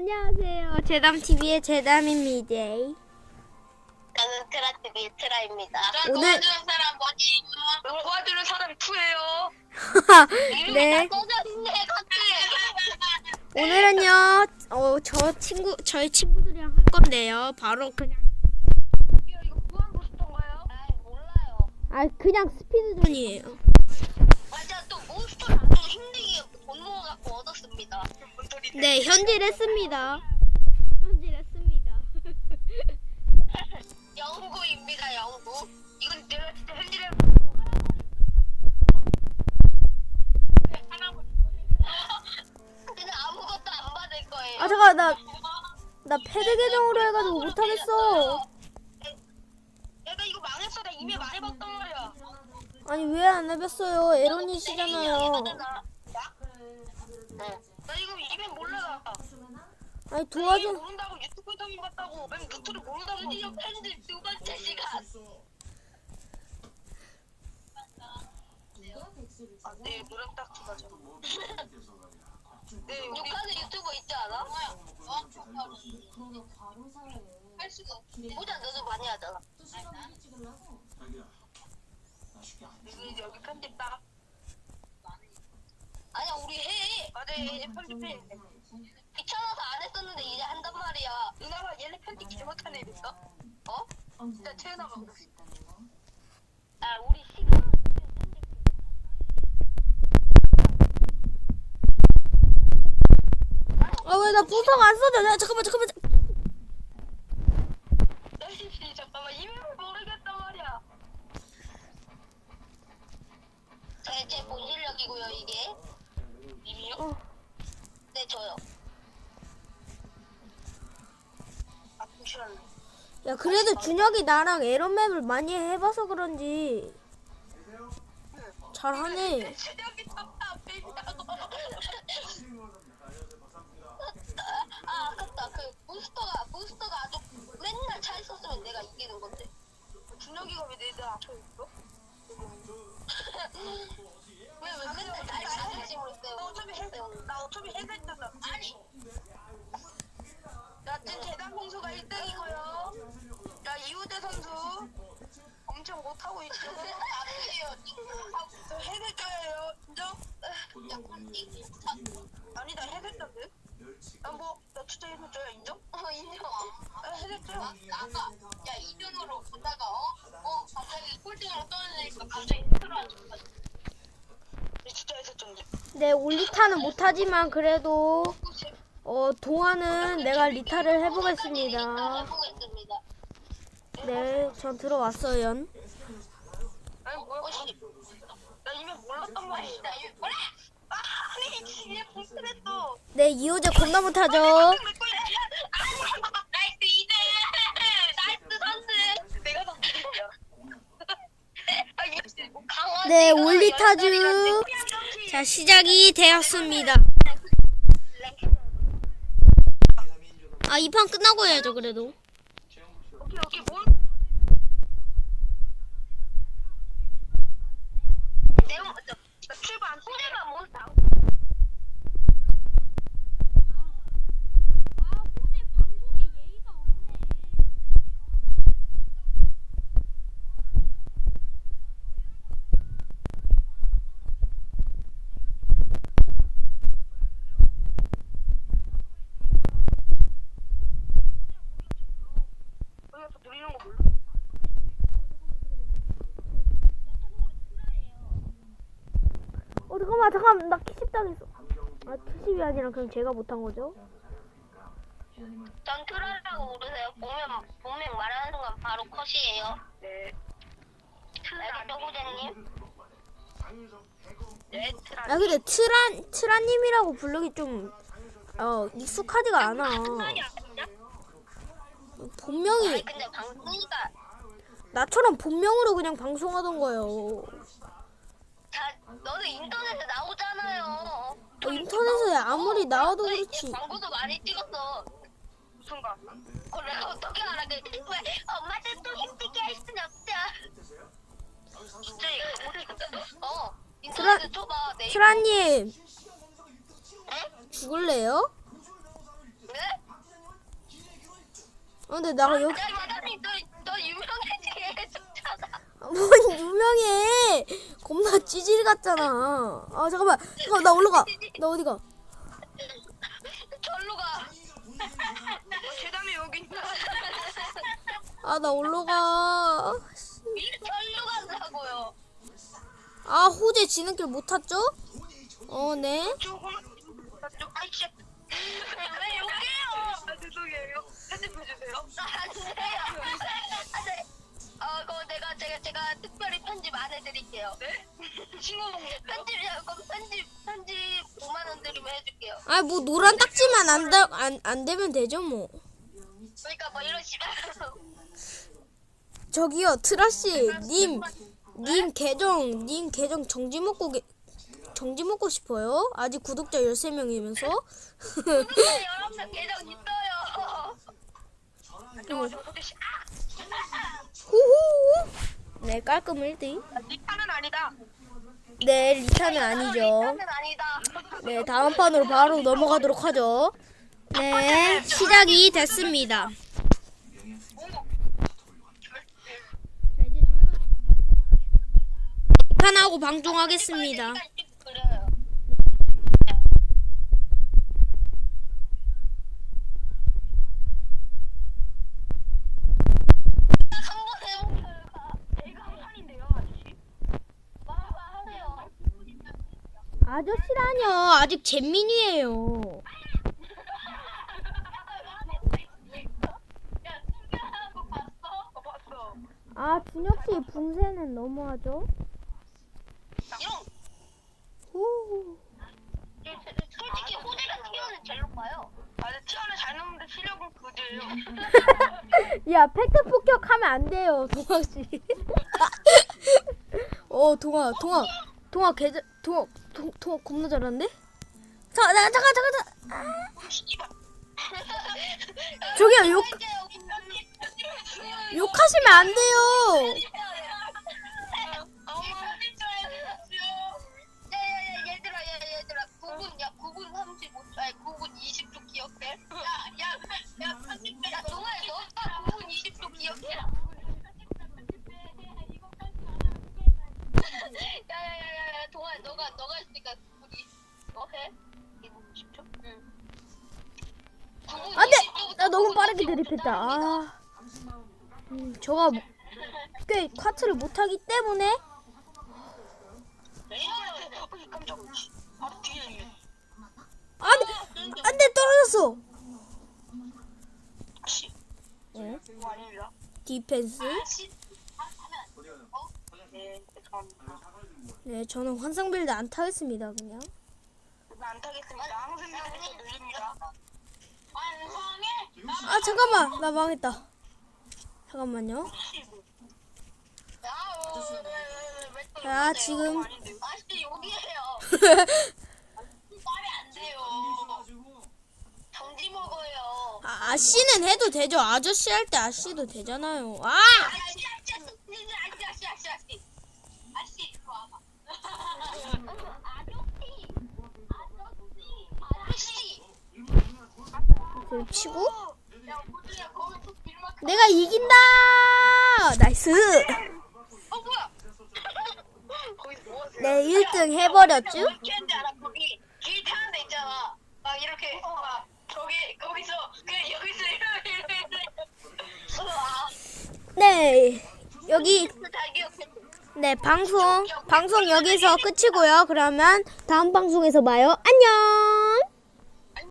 안녕하세요. 제담TV의 제담입니다. 저는 트라TV 트라입니다. 오늘- 도와주는 사람 뭐지? 도와주는 사람 투예요. 네. 오늘은요, 어, 저 친구, 저희 친구들이랑 할 건데요. 바로 그냥, 이거 무한 부스터인가요? 아 몰라요. 아, 그냥 스피드전이에요. 네, 현질했습니다. 현질했습니다. 영구입니다 영구. 이건 내가 진짜 현질해. 근데 아무것도 안 받을 거예요. 아, 잠깐, 나, 나 패드 계정으로 해가지고 못하겠어. 내가 이거 망했어. 나 이미 말해봤단 말이야. 아니, 왜 안 해봤어요? 에런이시잖아요. 나? 네. 나 이거 이미 몰라. 아니, 이거 도와줘. 모른다고 유튜브에서만 봤다고. 맨 루트를 모른다고. 드디어 편집 두 번째 시간. 아, 네 노래 딱 들어가죠. 네 우리 욕하는 유튜버 있지 않아? 할 수가 없어. 보자 너도 많이 하잖아. 여기 여기 편집 딱. 아니야 우리 해. 맞아 이제 편집해. 귀찮아서 안 했었는데 이제 한단 말이야. 누나가 얘네 편집 개 못하네 이랬어. 어? 진짜 채연아가 그랬어. 아 우리 시간. 아, 왜 나 부서가 안 써져? 야, 잠깐만, 잠깐만. 야, 잠깐만 이름을 모르겠단 말이야. 제, 제 본실력이고요 이게. 이미요? 어. 네 저요. 아. 야, 그래도 준혁이 나랑 에런맵을 많이 해봐서 그런지 잘하네. 체력이 탑다 앞에 있다고. 아 아깝다 그 부스터가 부스터가 아주 맨날 차 있었으면 내가 이기는 건데. 준혁이가 왜내 앞에 있어? 나. 어차피 해, 나 어차피 해냈잖아. 아니. 야, 찐 계단 공수가 1등이고요. 야, 이우대 선수 엄청 못하고 있죠. 아니에요. 저 해냈죠예요, 인정? 아니, 나 해냈던데? 나 뭐, 나 진짜 해냈죠야, 인정? 어 인정. 나 해냈죠? 아, 아까 야 2등으로 보다가 어? 어 갑자기 꼴등으로 떨어지니까 갑자기 들어앉았어. 나 진짜. 네, 올리타는 못하지만 그래도 어 동화는 내가 리타를 해보겠습니다. 네, 전 들어왔어요. 아니, 뭐야? 혹시 나 이미 몰랐단 말이야. 나 이거 뭐래? 아, 아니, 지금 불편했어. 네, 이호재 겁나 못하죠. 나이스 2등. 나이스 선수. 내가 선수야. 아, 뭐. 네, 올리타주. 자, 시작이 되었습니다. 아, 이 판 끝나고 해야죠, 그래도. 오케이, 오케이, 뭘? 내가 나 출발 안 소리가 몬스터. 여기서 누리는 거 몰라? 어, 잠깐만, 잠깐만, 나 키십 당했어. 아, 키십이 아니라 그냥 제가 못한 거죠. 전 트라라고 부르세요. 보면 본명 말하는 순간 바로 컷이에요. 네. 알겠죠 후재님? 네, 트라. 아, 근데 트란, 트라님이라고 부르기 좀, 어, 익숙하지가 않아. 본명이, 아니 근데 방송이가 나처럼 본명으로 그냥 방송하던 거예요. 다 너도 인터넷에 나오잖아요. 어, 인터넷에 아무리 나와도 그래, 그렇지. 광고도 많이 찍었어. 거? 어, 내가 어떻게 알아? 그, 왜 엄마들 또 힘들게 할 순 없죠. 진짜 이거 어 인터넷에 쳐봐. 내 트라님, 네? 죽을래요? 네? 어, 근데 나 여기 너너 유명해지잖아. 뭔 유명해. 겁나 찌질 같잖아. 아 잠깐만. 잠깐 나 올라가. 나 어디가? 절로 가. 어, 재담이 여기 있다. 아나 올라가. 절로 간다고요. 아 호재 지는길 못 탔죠? 어 네. 조금 좀 아이씨. 왜 욕해요? 아 죄송해요. 편집해 주세요. 안 돼요. 제가 제가 특별히 편집 안 해드릴게요. 네? 친구 먹는 편집 그럼 편집 편집 5만 원 드리면 해줄게요. 아 뭐 노란 딱지만 안, 다, 안, 안 되면 되죠 뭐. 그러니까 뭐 이런 식으로. 저기요 트라씨 님. 님 계정 님 계정 정지 먹고 게, 정지 먹고 싶어요? 아직 구독자 13명이면서 근데 여러분 계정 있어요. 저 저도 씨. 후후 네 깔끔 1등. 네 판은 아니다. 네 리타는 아니죠. 아니다. 네 다음 판으로 바로 넘어가도록 하죠. 네 시작이 됐습니다. 판하고 방종하겠습니다 그래요. 한번 해볼까요? 내가 한 판인데요, 아저씨. 말하세요. 아저씨라뇨 아직 잼민이에요. 아 준혁씨 분쇄는 너무하죠 후. 솔직히 호재가 튀어는 제일 높아요. 아, 근데 티어는 잘 넣는데 실력은 그지예요. 야 팩트 폭격하면 안 돼요 동학 씨. 어 동아 동아 동아 계좌 동아 동 동아 겁나 잘하는데? 자, 나 잠깐 잠깐 잠깐. 아. 저기요 욕 욕하시면 안 돼요. 야야야 얘들아 야 얘들아 9분 야 9분 35초 아니 9분 20초 기억 드립했다. 아. 음, 저가 꽤 쿼트를 못하기 때문에 있네. 안돼 안돼 떨어졌어. 씨. 네. 아닙니다. 디펜스. 네, 저는 환상 빌드 안 타겠습니다 그냥. 안 타겠습니다. 항상 밑에서 늘립니다. 아 잠깐만 나 망했다. 잠깐만요. 자 지금 아씨 여기에요 말이 안 돼요 정지 먹어요 아, 아씨는 해도 되죠. 아저씨 할 때 아씨도 되잖아요. 아! 아씨 아씨 아씨 아씨 아씨 아씨 아씨 이리 와봐 아저씨 아저씨 아저씨 그 치고 야 호주야 거기 또 빌마 내가 이긴다. 나이스. 어 뭐야 거기서 뭐 하세요? 네 1등 해버렸죠. 웃기는지 알아? 거기 길 타는 데 있잖아. 막 이 렇게 막 저기 거기서 그 여기서 이렇게 이렇게 아, 네 여기 네 방송 방송 여기서 끝이고요. 그러면 다음 방송에서 봐요. 안녕.